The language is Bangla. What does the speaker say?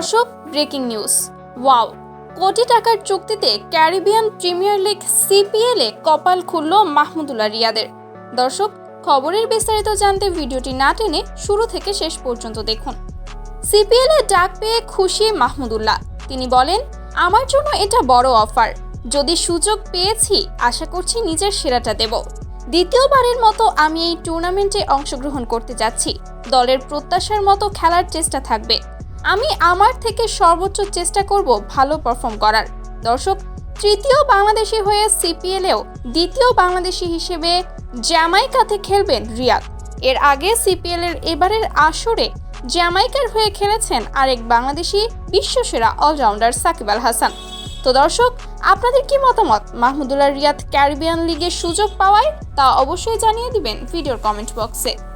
দর্শক ব্রেকিং নিউজ ওয়াও কোটি টাকার চুক্তিতে ক্যারিবিয়ান প্রিমিয়ার লিগ সিপিএল কপাল খুলল মাহমুদুল্লাহ রিয়াদের। দর্শক, খবরের বিস্তারিত জানতে ভিডিওটি না টেনে শুরু থেকে শেষ পর্যন্ত দেখুন। সিপিএল ডাক পেয়ে খুশি মাহমুদুল্লাহ। তিনি বলেন, আমার জন্য এটা বড় অফার। যদি সুযোগ পেয়েছি, আশা করছি নিজের সেরাটা দেব। দ্বিতীয়বারের মতো আমি এই টুর্নামেন্টে অংশগ্রহণ করতে যাচ্ছি। দলের প্রত্যাশার মতো খেলার চেষ্টা থাকবে। আমি আমার থেকে সর্বোচ্চ চেষ্টা করব ভালো পারফর্ম করার। দর্শক, তৃতীয় বাংলাদেশি হয়ে সিপিএলেও দ্বিতীয় বাংলাদেশি হিসেবে জ্যামাইকাতে খেলবেন রিয়াদ। এর আগে সিপিএল এর এবারের আসরে জ্যামাইকার হয়ে খেলেছেন আরেক বাংলাদেশি বিশ্বসেরা অলরাউন্ডার সাকিব আল হাসান। তো দর্শক, আপনাদের কি মতামত? মাহমুদুল্লাহ রিয়াদ ক্যারিবিয়ান লিগের সুযোগ পাওয়ায় তা অবশ্যই জানিয়ে দিবেন ভিডিওর কমেন্ট বক্সে